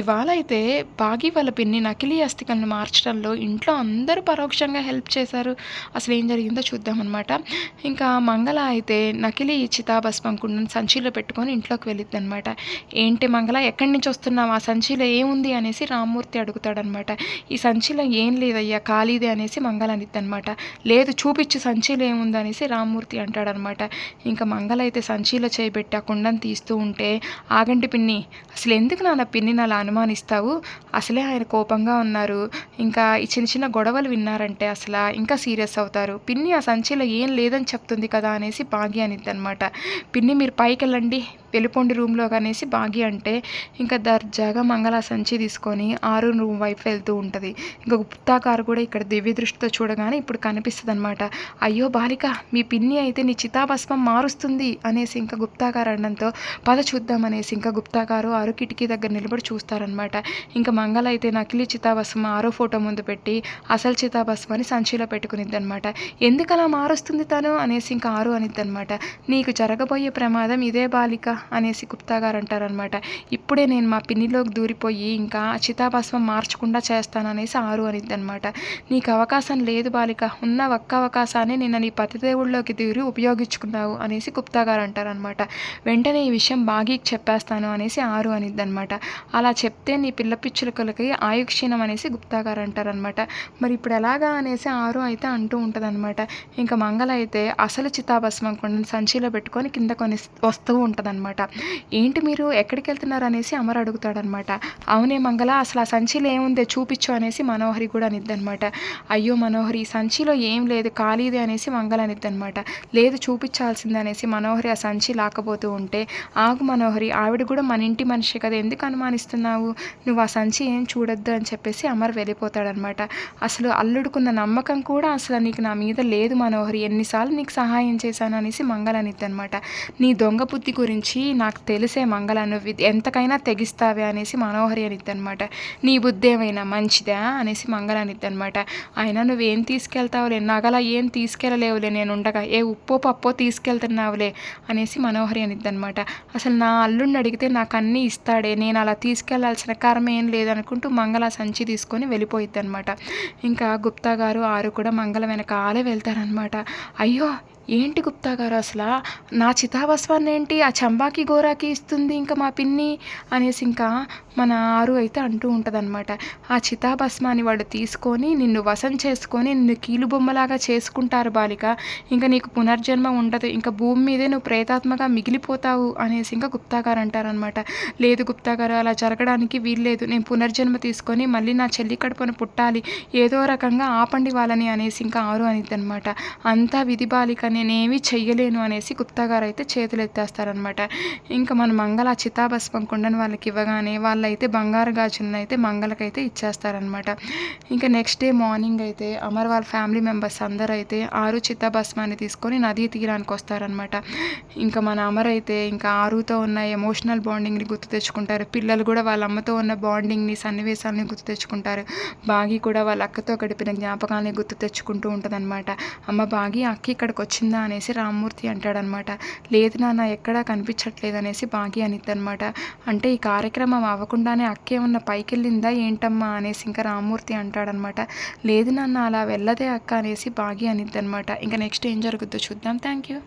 ఇవాళ అయితే బాగి వాళ్ళ పిన్ని నకిలీ అస్థికలను మార్చడంలో ఇంట్లో అందరూ పరోక్షంగా హెల్ప్ చేశారు. అసలు ఏం జరిగిందో చూద్దామన్నమాట. ఇంకా మంగళ అయితే నకిలీ చితాభస్మం కుండను సంచిలో పెట్టుకొని ఇంట్లోకి వెళ్ళిద్ది అనమాట ఏంటి మంగళ ఎక్కడి నుంచి వస్తున్నావు? ఆ సంచిలో ఏముంది? అనేసి రామ్మూర్తి అడుగుతాడనమాట ఈ సంచిలో ఏం లేదయ్యా ఖాళీదే అనేసి మంగళ అనిద్ది అనమాట లేదు చూపించు సంచిలో ఏముంది? అనేసి రామ్మూర్తి అంటాడనమాట ఇంకా మంగళ అయితే సంచిలో చేయబెట్టి ఆ కుండను తీస్తూ ఉంటే ఆగంటి పిన్ని అసలు ఎందుకు నా పిన్నిని అలా అనుమానిస్తావు? అసలే ఆయన కోపంగా ఉన్నారు. ఇంకా ఈ చిన్న చిన్న గొడవలు విన్నారంటే అసలు ఇంకా సీరియస్ అవుతారు. పిన్ని ఆ సంచిలో ఏం లేదని చెప్తుంది కదా అనేసి భాగ్య అనిద్ది అనమాట పిన్ని మీరు పైకి వెళ్ళండి వెళ్ళిపోండి రూమ్లో అనేసి బాగి అంటే ఇంకా దర్జాగా మంగళ సంచి తీసుకొని ఆరు రూమ్ వైపు వెళ్తూ ఉంటుంది. ఇంకా గుప్తా కారు కూడా ఇక్కడ దివ్య దృష్టితో చూడగానే ఇప్పుడు కనిపిస్తుంది అనమాట అయ్యో బాలిక మీ పిన్ని అయితే నీ చితాభస్మం మారుస్తుంది అనేసి ఇంకా గుప్తాకారు అనడంతో పద చూద్దామనేసి ఇంకా గుప్తాకారు ఆరు కిటికీ దగ్గర నిలబడి చూస్తారనమాట ఇంకా మంగళ అయితే నకిలీ చితాభస్మం ఆరో ఫోటో ముందు పెట్టి అసలు చితాభస్మాన్ని సంచిలో పెట్టుకునిద్ది అనమాట ఎందుకు అలా మారుస్తుంది తను అనేసి ఇంకా ఆరు అనిద్ది అనమాట నీకు జరగబోయే ప్రమాదం ఇదే బాలిక. అనేసి గుప్తా గారు అంటారనమాట ఇప్పుడే నేను మా పిన్నిలోకి దూరిపోయి ఇంకా చితాభస్వం మార్చకుండా చేస్తాననేసి ఆరు అనిద్ది అనమాట నీకు అవకాశం లేదు బాలిక ఉన్న ఒక్క అవకాశాన్ని నిన్న నీ పతిదేవుళ్ళలోకి దూరి ఉపయోగించుకున్నావు అనేసి గుప్తా గారు అంటారనమాట వెంటనే ఈ విషయం బాగీకి చెప్పేస్తాను అనేసి ఆరు అనిద్ది అనమాట అలా చెప్తే నీ పిల్ల పిచ్చులకలకి ఆయుక్షీణం అనేసి గుప్తా గారు అంటారనమాట మరి ఇప్పుడు ఎలాగా అనేసి ఆరు అయితే అంటూ ఉంటుందన్నమాట. ఇంకా మంగళ అయితే అసలు చితాభస్మం కొన్ని సంచిలో పెట్టుకొని కింద కొన్ని వస్తూ ఉంటుందన్నమాట. ఏంటి మీరు ఎక్కడికి వెళ్తున్నారు అనేసి అమర్ అడుగుతాడనమాట. అవునే మంగళ అసలు ఆ సంచిలో ఏముందో చూపించు అనేసి మనోహరి కూడా అనిద్దనమాట. అయ్యో మనోహరి ఈ సంచిలో ఏం లేదు ఖాళీది అనేసి మంగళ అనిద్దనమాట. లేదు చూపించాల్సింది అనేసి మనోహరి ఆ సంచి లాకపోతూ ఉంటే ఆగు మనోహరి ఆవిడ కూడా మన ఇంటి మనిషి కదా ఎందుకు అనుమానిస్తున్నావు? నువ్వు ఆ సంచి ఏం చూడొద్దు అని చెప్పేసి అమర్ వెళ్ళిపోతాడనమాట. అసలు అల్లుడుకున్న నమ్మకం కూడా అసలు నీకు నా మీద లేదు మనోహరి ఎన్నిసార్లు నీకు సహాయం చేశాను అనేసి మంగళ అనిద్దనమాట. నీ దొంగ బుద్ధి గురించి నాకు తెలిసే మంగళ నువ్వు ఎంతకైనా తెగిస్తావే అనేసి మనోహరి అనిద్ది అనమాట నీ బుద్ధి ఏమైనా మంచిదా అనేసి మంగళ అనిద్ది అనమాట అయినా నువ్వేం తీసుకెళ్తావులే? నగల ఏం తీసుకెళ్ళలేవులే? నేను ఉండగా ఏ ఉప్పో పప్పో తీసుకెళ్తున్నావులే? అనేసి మనోహరి అనిద్ది అనమాట అసలు నా అల్లుడిని అడిగితే నాకు అన్నీ ఇస్తాడే. నేను అలా తీసుకెళ్ళాల్సిన కర్మ ఏం లేదనుకుంటూ మంగళ సంచి తీసుకొని వెళ్ళిపోయిద్ది అనమాట ఇంకా గుప్తా గారు ఆరు కూడా మంగళ వెనకాలే వెళ్తారనమాట అయ్యో ఏంటి గుప్తా గారు అసలు? నా చితాభస్వాన్ని ఏంటి? ఆ చంబాకి గోరాకి ఇస్తుంది ఇంకా మా పిన్ని? అనేసి ఇంకా మన ఆరు అయితే అంటూ ఉంటుందన్నమాట. ఆ చితాభస్మాన్ని వాడు తీసుకొని నిన్ను వశం చేసుకొని నిన్ను కీలుబొమ్మలాగా చేసుకుంటారు బాలిక. ఇంకా నీకు పునర్జన్మ ఉండదు. ఇంకా భూమి మీదే నువ్వు ప్రేతాత్మగా మిగిలిపోతావు అనేసి ఇంకా గుప్తా గారు అంటారనమాట లేదు గుప్తా గారు అలా జరగడానికి వీల్లేదు. నేను పునర్జన్మ తీసుకొని మళ్ళీ నా చెల్లి కడుపున పుట్టాలి. ఏదో రకంగా ఆపండి వాళ్ళని అనేసి ఇంకా ఆరు అనిద్ది అనమాట అంతా విధి బాలిక నేనేమీ చెయ్యలేను అనేసి గుప్తా గారు అయితే చేతులు ఎత్తేస్తారనమాట ఇంకా మన మంగళ చితాభస్మం కుండని వాళ్ళకి ఇవ్వగానే వాళ్ళైతే బంగారు గాజులను అయితే మంగళకైతే ఇచ్చేస్తారనమాట ఇంకా నెక్స్ట్ డే మార్నింగ్ అయితే అమర్ వాళ్ళ ఫ్యామిలీ మెంబర్స్ అందరూ అయితే ఆరు చితాభస్మాన్ని తీసుకొని నదీ తీరానికి వస్తారనమాట ఇంకా మన అమర్ అయితే ఇంకా ఆరుతో ఉన్న ఎమోషనల్ బాండింగ్ని గుర్తు తెచ్చుకుంటారు. పిల్లలు కూడా వాళ్ళ అమ్మతో ఉన్న బాండింగ్ని సన్నివేశాలని గుర్తు తెచ్చుకుంటారు. బాగి కూడా వాళ్ళ అక్కతో గడిపిన జ్ఞాపకాలని గుర్తు తెచ్చుకుంటూ ఉంటుందన్నమాట. అమ్మ బాగి అక్క ఇక్కడికి వచ్చింది అనేసి రామ్మూర్తి అంటాడనమాట. లేదు నాన్న ఎక్కడా కనిపించట్లేదు అనేసి బాగి అనిద్దనమాట. అంటే ఈ కార్యక్రమం అవ్వకుండానే అక్కేమన్నా పైకి వెళ్ళిందా ఏంటమ్మా అనేసి ఇంకా రామ్మూర్తి అంటాడనమాట. లేదు నాన్న అలా వెళ్ళదే అక్క అనేసి బాగి అనిద్దనమాట. ఇంకా నెక్స్ట్ ఏం జరుగుతుందో చూద్దాం. Thank you.